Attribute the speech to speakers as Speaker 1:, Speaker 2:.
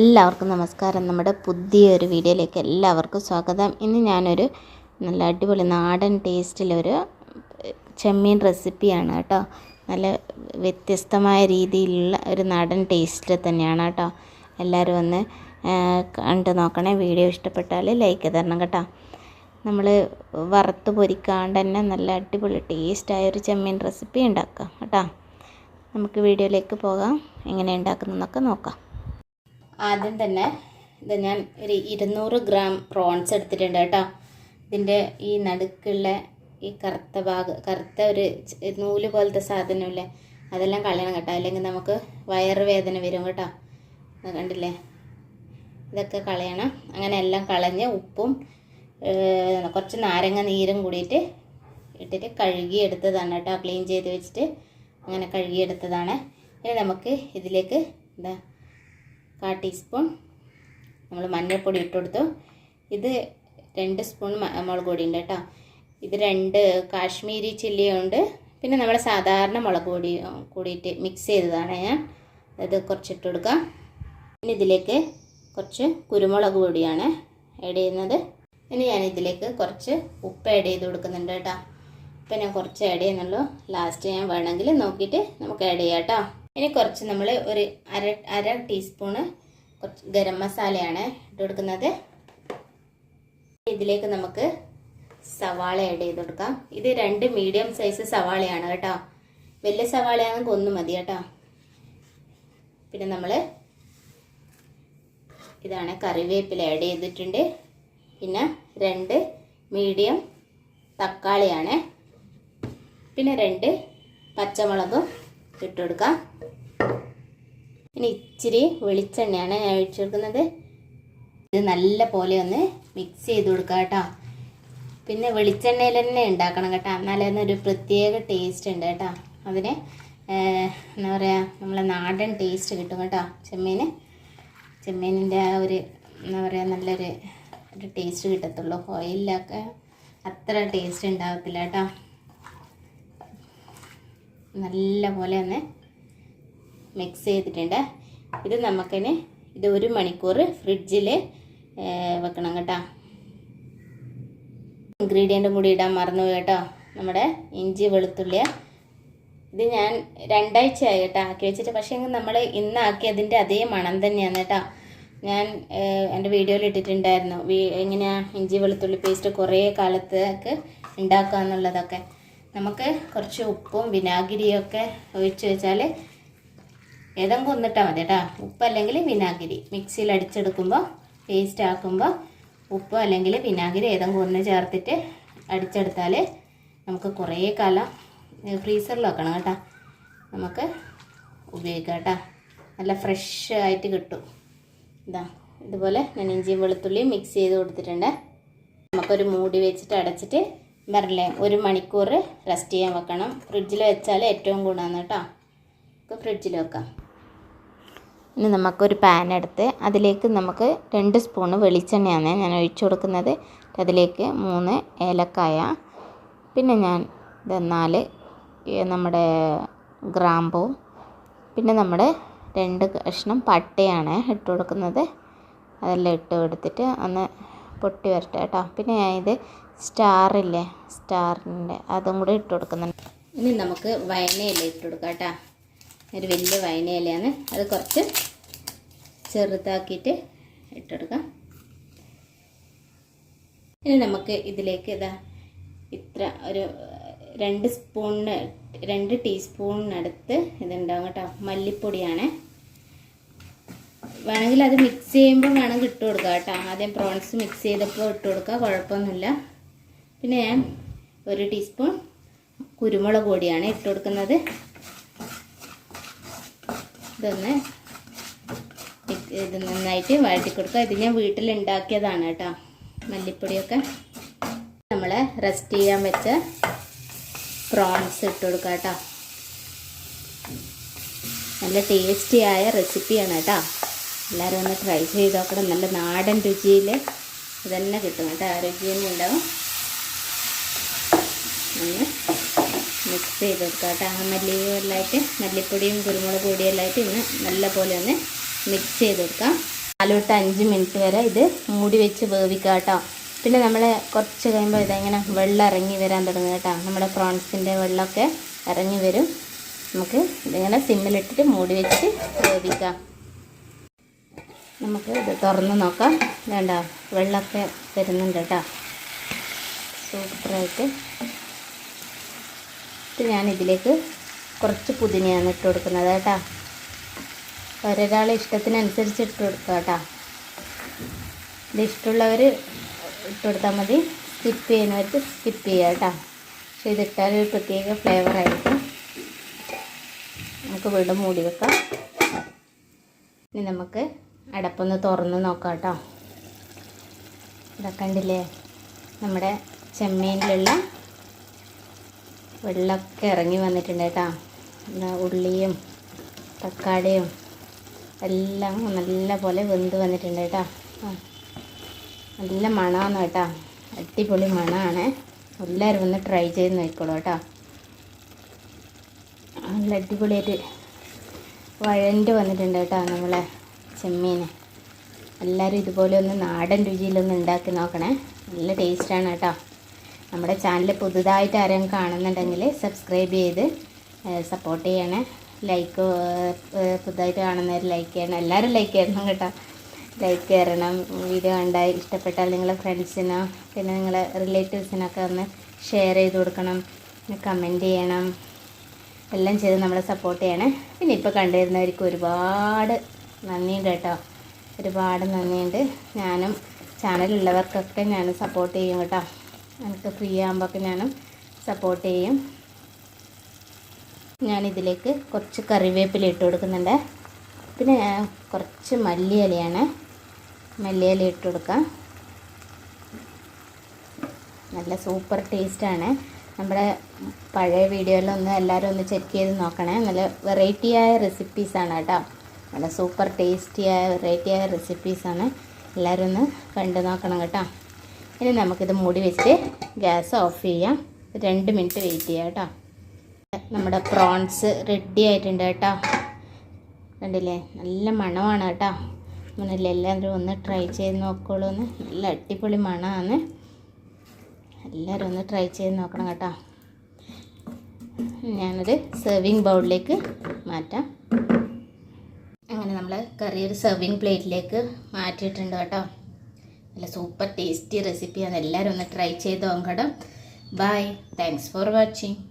Speaker 1: എല്ലാവർക്കും നമസ്കാരം നമ്മുടെ പുതിയൊരു വീഡിയോയിലേക്ക് എല്ലാവർക്കും സ്വാഗതം ഇന്ന് ഞാനൊരു നല്ല അടിപൊളി നാടൻ ടേസ്റ്റിലൊരു ചെമ്മീൻ റെസിപ്പിയാണ് കേട്ടോ നല്ല വ്യത്യസ്തമായ രീതിയിലുള്ള ഒരു നാടൻ ടേസ്റ്റിൽ തന്നെയാണ് കേട്ടോ എല്ലാവരും ഒന്ന് കണ്ട് നോക്കണേ വീഡിയോ ഇഷ്ടപ്പെട്ടാൽ ലൈക്ക് തരണം കേട്ടോ നമ്മൾ വറുത്ത് പൊരിക്കാണ്ട് തന്നെ നല്ല അടിപൊളി ടേസ്റ്റായ ഒരു ചെമ്മീൻ റെസിപ്പി ഉണ്ടാക്കാം കേട്ടോ നമുക്ക് വീഡിയോയിലേക്ക് പോകാം എങ്ങനെ ഉണ്ടാക്കുന്നതെന്നൊക്കെ നോക്കാം ആദ്യം തന്നെ ഇത് ഞാൻ ഒരു ഇരുന്നൂറ് ഗ്രാം പ്രോൺസ് എടുത്തിട്ടുണ്ട് കേട്ടോ ഇതിൻ്റെ ഈ നടുക്കുള്ള ഈ കറുത്ത ഭാഗം കറുത്ത ഒരു നൂല് പോലത്തെ സാധനമില്ലേ അതെല്ലാം കളയണം കേട്ടോ അല്ലെങ്കിൽ നമുക്ക് വയറുവേദന വരും കേട്ടോ കണ്ടില്ലേ ഇതൊക്കെ കളയണം അങ്ങനെ എല്ലാം കളഞ്ഞ് ഉപ്പും കുറച്ച് നാരങ്ങ നീരും കൂടിയിട്ട് ഇട്ടിട്ട് കഴുകിയെടുത്തതാണ് കേട്ടോ ക്ലീൻ ചെയ്ത് വെച്ചിട്ട് അങ്ങനെ കഴുകിയെടുത്തതാണ് ഇനി നമുക്ക് ഇതിലേക്ക് എന്താ കാ ടീസ്പൂൺ നമ്മൾ മഞ്ഞൾപ്പൊടി ഇട്ടുകൊടുത്തു ഇത് രണ്ട് സ്പൂൺ മുളക് പൊടി ഉണ്ട് കേട്ടോ ഇത് രണ്ട് കാശ്മീരി ചില്ലിയുണ്ട് പിന്നെ നമ്മൾ സാധാരണ മുളക് പൊടി കൂടിയിട്ട് മിക്സ് ചെയ്തതാണ് ഞാൻ അത് കുറച്ചിട്ട് കൊടുക്കാം ഇനി ഇതിലേക്ക് കുറച്ച് കുരുമുളക് പൊടിയാണ് ആഡ് ചെയ്യുന്നത് ഇനി ഞാൻ ഇതിലേക്ക് കുറച്ച് ഉപ്പ് ആഡ് ചെയ്ത് കൊടുക്കുന്നുണ്ട് കേട്ടോ ഇപ്പം ഞാൻ കുറച്ച് ആഡ് ചെയ്യുന്നുള്ളൂ ലാസ്റ്റ് ഞാൻ വേണമെങ്കിൽ നോക്കിയിട്ട് നമുക്ക് ആഡ് ചെയ്യാം കേട്ടോ ഇനി കുറച്ച് നമ്മൾ ഒരു അര അര ടീസ്പൂണ് കുറച്ച് ഗരം മസാലയാണ് ഇട്ട് കൊടുക്കുന്നത് ഇതിലേക്ക് നമുക്ക് സവാള ആഡ് ചെയ്ത് കൊടുക്കാം ഇത് രണ്ട് മീഡിയം സൈസ് സവാളയാണ് കേട്ടോ വലിയ സവാളയാണെങ്കിൽ ഒന്ന് മതി കേട്ടോ പിന്നെ നമ്മൾ ഇതാണ് കറിവേപ്പില ആഡ് ചെയ്തിട്ടുണ്ട് പിന്നെ രണ്ട് മീഡിയം തക്കാളിയാണ് പിന്നെ രണ്ട് പച്ചമുളകും ഇട്ട് കൊടുക്കാം ഇനി ഇച്ചിരി വെളിച്ചെണ്ണയാണ് ഞാൻ ഒഴിച്ചു കൊടുക്കുന്നത് ഇത് നല്ല പോലെ ഒന്ന് മിക്സ് ചെയ്ത് കൊടുക്കാം കേട്ടോ പിന്നെ വെളിച്ചെണ്ണയിൽ തന്നെ ഉണ്ടാക്കണം കേട്ടോ എന്നാലേ ഒരു പ്രത്യേക ടേസ്റ്റ് ഉണ്ട് കേട്ടോ അതിന് എന്താ പറയുക നമ്മളെ നാടൻ ടേസ്റ്റ് കിട്ടും കേട്ടോ ചെമ്മീന് ചെമ്മീനിൻ്റെ ആ ഒരു എന്താ പറയുക നല്ലൊരു ഒരു ടേസ്റ്റ് കിട്ടത്തുള്ളൂ ഓയിലൊക്കെ അത്ര ടേസ്റ്റ് ഉണ്ടാകത്തില്ല കേട്ടോ നല്ല പോലെ ഒന്ന് മിക്സ് ചെയ്തിട്ടുണ്ട് ഇത് നമുക്കിന് ഇത് ഒരു മണിക്കൂർ ഫ്രിഡ്ജിൽ വെക്കണം കേട്ടോ ഇൻഗ്രീഡിയൻറ്റും കൂടി ഇടാൻ മറന്നു കേട്ടോ നമ്മുടെ ഇഞ്ചി വെളുത്തുള്ളി ഇത് ഞാൻ ആയി കേട്ടോ ആക്കി വെച്ചിട്ട് പക്ഷേ നമ്മൾ ഇന്നാക്കി അതിൻ്റെ അതേ മണം തന്നെയാണ് കേട്ടോ ഞാൻ എൻ്റെ വീഡിയോയിൽ ഇട്ടിട്ടുണ്ടായിരുന്നു എങ്ങനെയാണ് ഇഞ്ചി വെളുത്തുള്ളി പേസ്റ്റ് കുറേ കാലത്തേക്ക് ഉണ്ടാക്കുക എന്നുള്ളതൊക്കെ നമുക്ക് കുറച്ച് ഉപ്പും വിനാഗിരിയൊക്കെ ഒഴിച്ച് വെച്ചാൽ ഏതെങ്കിലും ഒന്നിട്ടാൽ മതി കേട്ടോ ഉപ്പ് അല്ലെങ്കിൽ വിനാഗിരി മിക്സിയിൽ അടിച്ചെടുക്കുമ്പോൾ പേസ്റ്റ് ആക്കുമ്പോൾ ഉപ്പ് അല്ലെങ്കിൽ വിനാഗിരി ഏതെങ്കിലും ഒന്ന് ചേർത്തിട്ട് അടിച്ചെടുത്താൽ നമുക്ക് കുറേ കാലം ഫ്രീസറിൽ വെക്കണം കേട്ടോ നമുക്ക് ഉപയോഗിക്കാം കേട്ടോ നല്ല ഫ്രഷ് ആയിട്ട് കിട്ടും ഇതാ ഇതുപോലെ ഞാൻ ഇഞ്ചിയും വെളുത്തുള്ളിയും മിക്സ് ചെയ്ത് കൊടുത്തിട്ടുണ്ട് നമുക്കൊരു മൂടി വെച്ചിട്ട് അടച്ചിട്ട് പറഞ്ഞില്ലേ ഒരു മണിക്കൂർ റെസ്റ്റ് ചെയ്യാൻ വെക്കണം ഫ്രിഡ്ജിൽ വെച്ചാൽ ഏറ്റവും ഗുണമാണ് കേട്ടോ നമുക്ക് ഫ്രിഡ്ജിൽ വെക്കാം ഇനി നമുക്കൊരു പാൻ എടുത്ത് അതിലേക്ക് നമുക്ക് രണ്ട് സ്പൂണ് വെളിച്ചെണ്ണയാണ് ഞാൻ ഒഴിച്ചു കൊടുക്കുന്നത് അതിലേക്ക് മൂന്ന് ഏലക്കായ പിന്നെ ഞാൻ ഇത് നാല് നമ്മുടെ ഗ്രാമ്പൂ പിന്നെ നമ്മുടെ രണ്ട് കഷ്ണം പട്ടയാണ് ഇട്ട് കൊടുക്കുന്നത് അതെല്ലാം ഇട്ട് കൊടുത്തിട്ട് ഒന്ന് പൊട്ടി വരട്ടെ കേട്ടോ പിന്നെ ഇത് സ്റ്റാറില്ലേ സ്റ്റാറിൻ്റെ അതും കൂടി ഇട്ട് കൊടുക്കുന്നുണ്ട് ഇനി നമുക്ക് വയനയില ഇട്ട് കൊടുക്കാം കേട്ടോ ഒരു വലിയ വയനയിലയാണ് അത് കുറച്ച് ചെറുതാക്കിയിട്ട് ഇട്ട് കൊടുക്കാം ഇനി നമുക്ക് ഇതിലേക്ക് ഇതാ ഇത്ര ഒരു രണ്ട് സ്പൂണിന് രണ്ട് ടീസ്പൂണിനടുത്ത് ഇതുണ്ടാവും കേട്ടോ മല്ലിപ്പൊടിയാണ് വേണമെങ്കിൽ അത് മിക്സ് ചെയ്യുമ്പോൾ വേണം ഇട്ട് കൊടുക്കുക കേട്ടോ ആദ്യം പ്രോൺസ് മിക്സ് ചെയ്തപ്പോൾ ഇട്ട് കൊടുക്കുക കുഴപ്പമൊന്നുമില്ല പിന്നെ ഞാൻ ഒരു ടീസ്പൂൺ കുരുമുളക് പൊടിയാണ് ഇട്ട് കൊടുക്കുന്നത് ഇതൊന്ന് ഇത് നന്നായിട്ട് വഴറ്റി കൊടുക്കുക ഇത് ഞാൻ വീട്ടിലുണ്ടാക്കിയതാണ് കേട്ടോ മല്ലിപ്പൊടിയൊക്കെ നമ്മൾ റെസ്റ്റ് ചെയ്യാൻ വെച്ച പ്രോൺസ് ഇട്ട് കൊടുക്കുക കേട്ടോ നല്ല ടേസ്റ്റിയായ റെസിപ്പിയാണ് കേട്ടോ എല്ലാവരും ഒന്ന് ട്രൈ ചെയ്ത് നോക്കണം നല്ല നാടൻ രുചിയിൽ ഇതെല്ലാം കിട്ടും കേട്ടോ ആ രുചി തന്നെ ഉണ്ടാവും ഒന്ന് മിക്സ് ചെയ്ത് കൊടുക്കാം കേട്ടോ ആ മല്ലിയും എല്ലാമായിട്ട് മല്ലിപ്പൊടിയും കുരുമുളക് പൊടിയും എല്ലാമായിട്ട് ഇന്ന് നല്ല പോലെ ഒന്ന് മിക്സ് ചെയ്ത് കൊടുക്കാം നാല് അഞ്ച് മിനിറ്റ് വരെ ഇത് മൂടി വെച്ച് വേവിക്കുക കേട്ടോ പിന്നെ നമ്മൾ കുറച്ച് കഴിയുമ്പോൾ ഇതെങ്ങനെ വെള്ളം ഇറങ്ങി വരാൻ തുടങ്ങും കേട്ടോ നമ്മുടെ പ്രോൺസിൻ്റെ വെള്ളമൊക്കെ ഇറങ്ങി വരും നമുക്ക് ഇതിങ്ങനെ സിമ്മിലിട്ടിട്ട് മൂടി വെച്ചിട്ട് വേവിക്കാം നമുക്ക് ഇത് തുറന്ന് നോക്കാം വേണ്ട വെള്ളമൊക്കെ വരുന്നുണ്ട് കേട്ടോ സൂപ്പറായിട്ട് ഇത് ഞാനിതിലേക്ക് കുറച്ച് പുതിനയാണ് ഇട്ട് കൊടുക്കുന്നത് കേട്ടോ ഒരാളെ ഇഷ്ടത്തിനനുസരിച്ച് ഇട്ട് കൊടുക്കുക കേട്ടോ ഇത് ഇഷ്ടമുള്ളവർ ഇട്ട് കൊടുത്താൽ മതി സ്കിപ്പ് ചെയ്യുന്നവർക്ക് സ്കിപ്പ് ചെയ്യുക കേട്ടോ പക്ഷെ ഇതിട്ടാൽ ഒരു പ്രത്യേക ഫ്ലേവറായിരിക്കും നമുക്ക് വീണ്ടും മൂടി വെക്കാം ഇനി നമുക്ക് അടപ്പൊന്ന് തുറന്ന് നോക്കാം കേട്ടോ ഇതൊക്കെ കണ്ടില്ലേ നമ്മുടെ ചെമ്മീനിലുള്ള വെള്ളമൊക്കെ ഇറങ്ങി വന്നിട്ടുണ്ട് കേട്ടോ ഉള്ളിയും തക്കാളിയും എല്ലാം നല്ല പോലെ വെന്ത് വന്നിട്ടുണ്ട് കേട്ടോ നല്ല മണമാണ് കേട്ടോ അടിപൊളി മണമാണ് എല്ലാവരും ഒന്ന് ട്രൈ ചെയ്ത് നോക്കിക്കോളൂ കേട്ടോ നല്ല അടിപൊളിയായിട്ട് വഴണ്ട് വന്നിട്ടുണ്ട് കേട്ടോ നമ്മളെ ചെമ്മീൻ എല്ലാവരും ഇതുപോലെ ഒന്ന് നാടൻ രുചിയിലൊന്ന് ഉണ്ടാക്കി നോക്കണേ നല്ല ടേസ്റ്റാണ് കേട്ടോ നമ്മുടെ ചാനൽ പുതുതായിട്ട് ആരെങ്കിലും കാണുന്നുണ്ടെങ്കിൽ സബ്സ്ക്രൈബ് ചെയ്ത് സപ്പോർട്ട് ചെയ്യണേ ലൈക്ക് പുതുതായിട്ട് കാണുന്നവർ ലൈക്ക് ചെയ്യണം എല്ലാവരും ലൈക്ക് ചെയ്യണം കേട്ടോ ലൈക്ക് ചെയ്യണം വീഡിയോ കണ്ടാൽ ഇഷ്ടപ്പെട്ടാൽ നിങ്ങളെ ഫ്രണ്ട്സിനോ പിന്നെ നിങ്ങളെ റിലേറ്റീവ്സിനൊക്കെ ഒന്ന് ഷെയർ ചെയ്ത് കൊടുക്കണം കമൻറ്റ് ചെയ്യണം എല്ലാം ചെയ്ത് നമ്മളെ സപ്പോർട്ട് ചെയ്യണേ പിന്നെ ഇപ്പോൾ കണ്ടുവരുന്നവർക്ക് ഒരുപാട് നന്ദിയുണ്ട് കേട്ടോ ഒരുപാട് നന്ദിയുണ്ട് ഞാനും ചാനലുള്ളവർക്കൊക്കെ ഞാൻ സപ്പോർട്ട് ചെയ്യും കേട്ടോ എനിക്ക് ഫ്രീ ആകുമ്പോഴൊക്കെ ഞാനും സപ്പോർട്ട് ചെയ്യും ഞാനിതിലേക്ക് കുറച്ച് കറിവേപ്പില ഇട്ട് കൊടുക്കുന്നുണ്ട് പിന്നെ കുറച്ച് മല്ലിയിലയാണ് മല്ലിയില ഇട്ട് കൊടുക്കാം നല്ല സൂപ്പർ ടേസ്റ്റാണ് നമ്മുടെ പഴയ വീഡിയോയിലൊന്ന് എല്ലാവരും ഒന്ന് ചെക്ക് ചെയ്ത് നോക്കണേ നല്ല വെറൈറ്റിയായ റെസിപ്പീസാണ് കേട്ടോ നല്ല സൂപ്പർ ടേസ്റ്റിയായ ആയ റെസിപ്പീസാണ് എല്ലാവരും ഒന്ന് കണ്ടു നോക്കണം കേട്ടോ ഇനി നമുക്കിത് മൂടി വെച്ചിട്ട് ഗ്യാസ് ഓഫ് ചെയ്യാം രണ്ട് മിനിറ്റ് വെയിറ്റ് ചെയ്യാം കേട്ടോ നമ്മുടെ പ്രോൺസ് റെഡി ആയിട്ടുണ്ട് കേട്ടോ കണ്ടില്ലേ നല്ല മണമാണ് കേട്ടോ അങ്ങനെയല്ല എല്ലാവരും ഒന്ന് ട്രൈ ചെയ്ത് നോക്കുള്ളൂ എന്ന് നല്ല അടിപൊളി മണമാണ് എല്ലാവരും ഒന്ന് ട്രൈ ചെയ്ത് നോക്കണം കേട്ടോ ഞാനത് സെർവിങ് ബൗളിലേക്ക് മാറ്റാം കറി ഒരു സെർവിങ് പ്ലേറ്റിലേക്ക് മാറ്റിയിട്ടുണ്ട് കേട്ടോ നല്ല സൂപ്പർ ടേസ്റ്റി റെസിപ്പിയാണ് എല്ലാവരും ഒന്ന് ട്രൈ ചെയ്ത് നോക്കണം ബൈ താങ്ക്സ് ഫോർ വാച്ചിങ്